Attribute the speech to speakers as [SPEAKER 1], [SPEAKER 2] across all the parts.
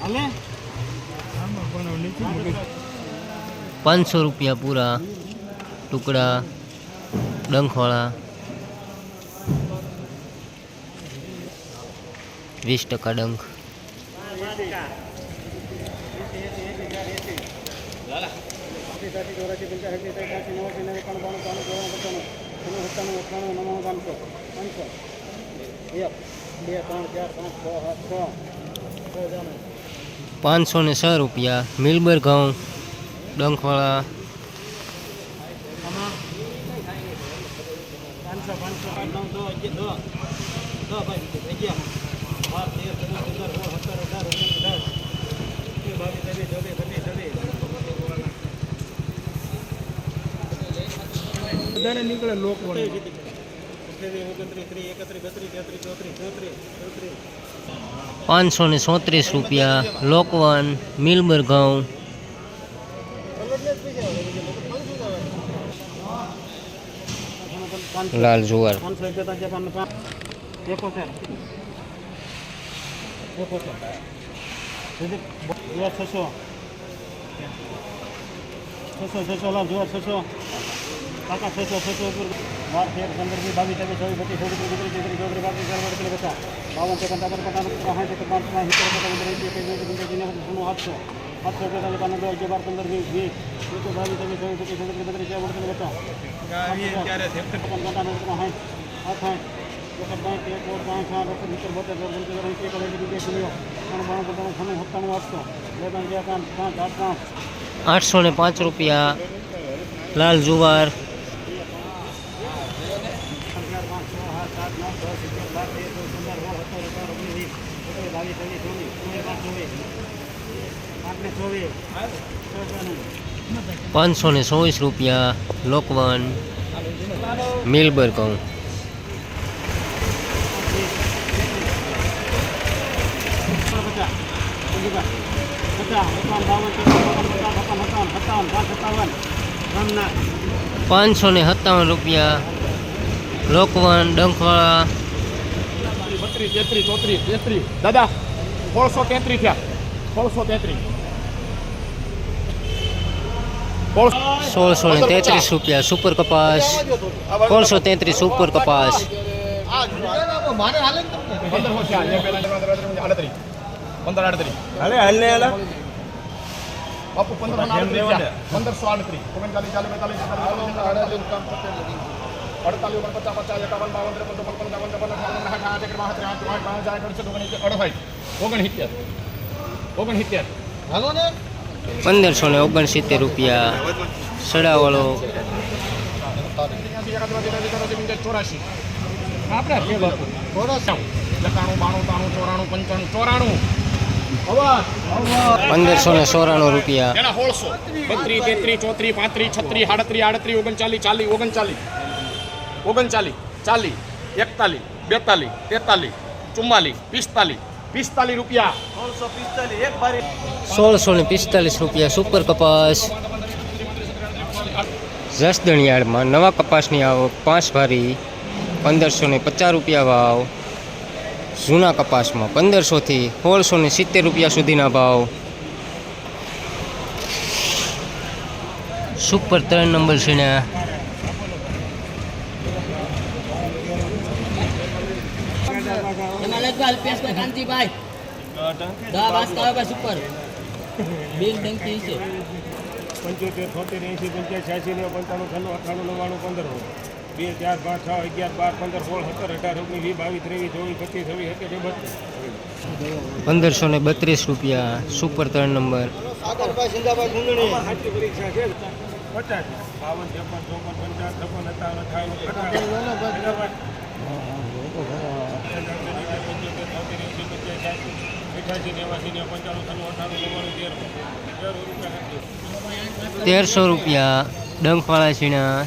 [SPEAKER 1] હાલે
[SPEAKER 2] પાંચસો રૂપિયા પૂરા ટુકડા ડંખવાળા વીસ ટકા ડંખ
[SPEAKER 1] એક બે ત્રણ ચાર પાંચ છ સાત છ છ જણા
[SPEAKER 2] પાંચસો ને છ રૂપિયા મિલબર ઘઉં ડંખવાળા.
[SPEAKER 3] બધાને નીકળે લોક
[SPEAKER 1] ઓગણત્રીસ ત્રીસ એકત્રીસ બત્રીસ તેત્રીસ ચોત્રીસ ચોત્રીસ ચોત્રીસ.
[SPEAKER 2] પાંચસો ને સોત્રીસ રૂપિયા લોકવન મિલબર ઘઉં. લાલ જુવાર.
[SPEAKER 1] છસો. છસો છસો, લાલ જુવાર, છસો. કાકા છસો છસો ઉપર બાર તેર પંદર વીસ બાવીસ ત્રેવીસ ચોવીસ પચીસ છવ્વીસ ત્રીસ ત્રીસ ચોત્રીસ પાંત્રીસ ચાર પાંચ કિલો પચાસ બાવન ત્રેપન પંદર પચાસ સાઠ સિત્તેર પાંચ પાંચ સિત્તેર પચાસ પંદર એકવીસ બાવીસ પંદર સોનું આઠસો આઠસો પેતાલીસ પન્નાસ દસ અગિયાર પંદર વીસ વીસ એકવીસ બાવીસ ત્રેવીસ ચોવીસ પચીસ છત્રીસ બત્રીસ ચાર પાંચ કિલો પચાસ
[SPEAKER 2] આઠસો ને પાંચ રૂપિયા લાલ જુવાર પાંચસો ને ચોવીસ રૂપિયા લોકવન મિલબર કહું. પાંચસો ને સત્તાવન રૂપિયા લોકવન ડંખવાળા
[SPEAKER 3] બત્રીસ તેત્રીસ ચોત્રીસ તેત્રીસ દાદા સોળસો તેત્રીસ થયા. સોળસો તેત્રીસ.
[SPEAKER 2] સોળસો ને તેત્રીસ રૂપિયા સુપર કપાસ. સોળસો તેત્રીસ સુપર કપાસ.
[SPEAKER 3] પંદર આડત્રીસ
[SPEAKER 4] હાલે. હાલ
[SPEAKER 3] બાપુ પંદરસો પંદરસો આડત્રીસ. ઓગણચાલીસ ચાલીસ બેતાલીસ અડતાલીસ ઓગણ પચાસ એકાવન બાવન ત્રેપન ચોપન પંચાવન છપ્પન અઠાવન આઠ આઠ ઓગણસિત્તેર ઓગણસિત્તેર
[SPEAKER 2] પંદરસો ને ઓગણસિત્તેર રૂપિયા સડાવાળો.
[SPEAKER 3] ચોરાશી આપણે કે બાપુ લખાણું બાણું તાણું ચોરાણું પંચાણું ચોરાણું
[SPEAKER 2] પંદરસો ને ચોરાણું રૂપિયા
[SPEAKER 3] બત્રીસ તેત્રીસ ચોત્રીસ પાંત્રીસ છત્રીસ આડત્રીસ આડત્રીસ ઓગણચાલીસ ચાલીસ, ઓગણચાલીસ. ઓગણચાલીસ ચાલીસ એકતાલીસ બેતાલીસ તેતાલીસ ચુમ્માલીસ પિસ્તાલીસ પિસ્તાલીસ રૂપિયા.
[SPEAKER 2] સોળસો ને પિસ્તાલીસ રૂપિયા સુપર કપાસ. જસદણિયાળમાં નવા કપાસની આવક પાંચ ભારી પંદરસો ને પચાસ રૂપિયા ભાવ. જૂના કપાસમાં પંદરસોથી સોળસો ને સિત્તેર રૂપિયા સુધીના ભાવ. સુપર ત્રણ નંબર છે
[SPEAKER 5] એમાં દા બિલ ડંકી છે
[SPEAKER 4] પંચોતેર છોતેર એંસી પંચાસ છ્યાસી નેવું પંચાણું છન્નું અઠાણું નવ્વાણું પંદર બે ચાર પાંચ છ અગિયાર બાર પંદર સોળ સત્તર અઢાર ઓગણીસ વીસ બાવીસ ત્રેવીસ ચોવીસ પચીસ છવ્વીસ બત્રીસ.
[SPEAKER 2] પંદરસો ને બત્રીસ રૂપિયા સુપર ત્રણ નંબર.
[SPEAKER 4] પચાસ. બાવન છપ્પન ચોપન પંચાવન છપ્પન અઠાવન અઠાવન. અઠાસી નેવાસી ને પંચાણું છન્નું અઠાણું નવ્વાણું તેર તેર રૂપિયા
[SPEAKER 2] તેરસો રૂપિયા ડંખવાળા સીણા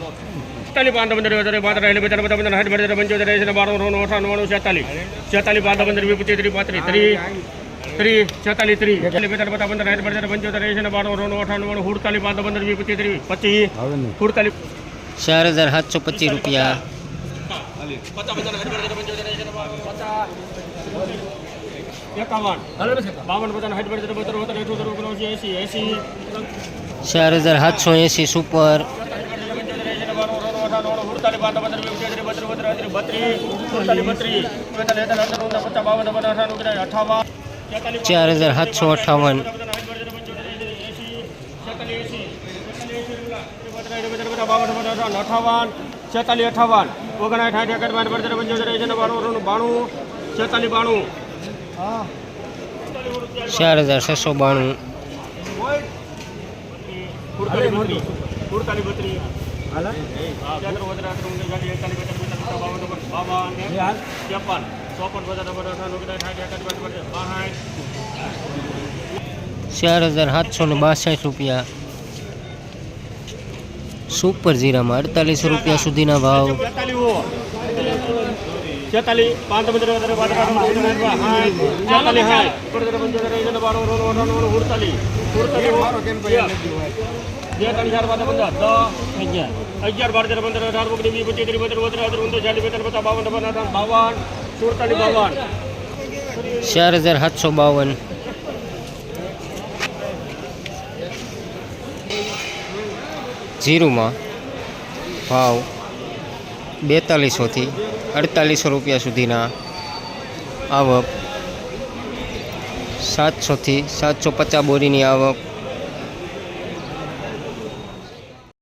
[SPEAKER 6] छताली बांधा
[SPEAKER 2] बंदर वेदरे बांधा रहले बेतर बता बंदर
[SPEAKER 6] हट बड़े बंजो दरे से बारो रो नोठा नोनो छताली छताली बांधा बंदर भी पुती त्रि पात्री त्रि त्री छताली त्रि रहले बेतर बता बंदर हट बड़े बंजो दरे से बारो रो नोठा नोनो हुड़ताली बांधा बंदर भी पुती त्रि पच्ची हुड़ताली चार हज़ार हाथ सौ पच्चीस रुपया चार हज़ार हाथ सौ
[SPEAKER 2] ऐसी सुपर। સાતસો પચીસ રૂપિયા
[SPEAKER 6] એકાવન બાવન બધા હેઠ પંચોતેર બોતેર બોતેર અઠોતેર ઓગણસી એસી એસી
[SPEAKER 2] ચાર હજાર સાતસો એંસી સુપર ચાર હજાર સાતસો અઠાવન
[SPEAKER 6] અઠાવન છેતાલીસ અઠાવન ઓગણાઠ સાઠ એકર બાર પંદર પંચોતેર એસી બાણું બાણું છેતાલીસ બાણું
[SPEAKER 2] ચાર હજાર છસો બાણું
[SPEAKER 6] સુડતાલીસ બત્રીસ સુડતાલીસ બત્રીસ ત્યાંતર વધારે અઠાણું ઓગણચાલીસ એકતાલીસ બેતાલીસ બેતાલીસ બાવન બાવન ત્રેપન ચોપન પચાસ નવ્વદ અઠાણું ઓગણસાઠ સાઠ એકાસી બાસઠ બાસઠ બાસઠ
[SPEAKER 2] ચાર હજાર સાતસો ને બાસઠ રૂપિયા સુપર જીરામાં અડતાલીસો રૂપિયા સુધીના ભાવ
[SPEAKER 6] છેતાલીસ પાંચ પંદર વધારે પાંચ છેતાલીસ હાય પંદર પંચોતેર એસી બાણું રોનું અઠાણું ઉડતાલીસ ઉડતાલીસ બેતાલીસ ચાર પાંચ પંદર દસ અગિયાર અગિયાર બાર તેર પંદર અઢાર ઓગણીસ વીસ પચીસ ત્રીસ બત્રીસ બત્રીસ અઢાર ઊંધો ચાલીસ બેતાલીસ પચાસ બાવન છપ્પન અઠાવન બાવન સુડતાલીસ બાવન
[SPEAKER 2] ચાર હજાર સાતસો બાવન જીરુમાં ભાવ બેતાલીસોથી અડતાલીસો રૂપિયા સુધીના આવક સાતસોથી સાતસો પચાસ બોરીની આવક